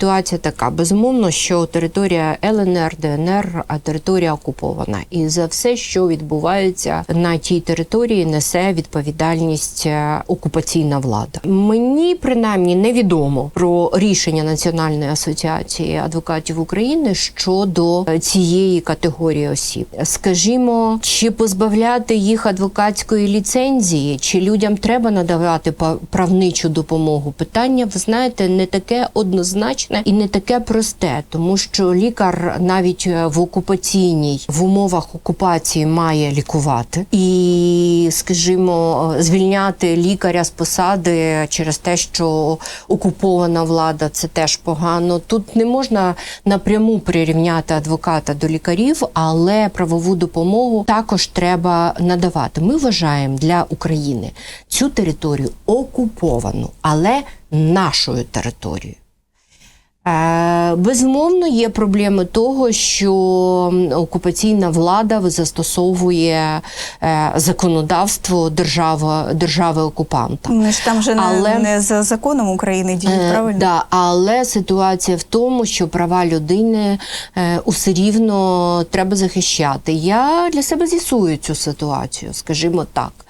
Ситуація така: безумовно, що територія ЛНР, ДНР, а територія окупована, і за все, що відбувається на тій території, несе відповідальність е, окупаційна влада. Мені принаймні невідомо про рішення Національної асоціації адвокатів України щодо е, цієї категорії осіб. Скажімо, чи позбавляти їх адвокатської ліцензії, чи людям треба надавати правничу допомогу? Питання, ви знаєте, не таке однозначне і не таке просте, тому що лікар навіть е, в окупаційній в умовах окупації має лікувати і, скажімо, е, звільняти лікаря з посади через те, що окупована влада, це теж погано. Тут не можна напряму прирівняти адвоката до лікарів, але правову допомогу також треба надавати. Ми вважаємо для України цю територію окуповану, але нашою територією. Е, Безумовно, є проблеми того, що окупаційна влада застосовує е, законодавство держава, держави окупанта. Там вже не, Але- не за законом України діють, Е, правильно? Да, але ситуація в тому, що права людини усе рівно треба захищати. Я для себе з'ясую цю ситуацію, скажімо так.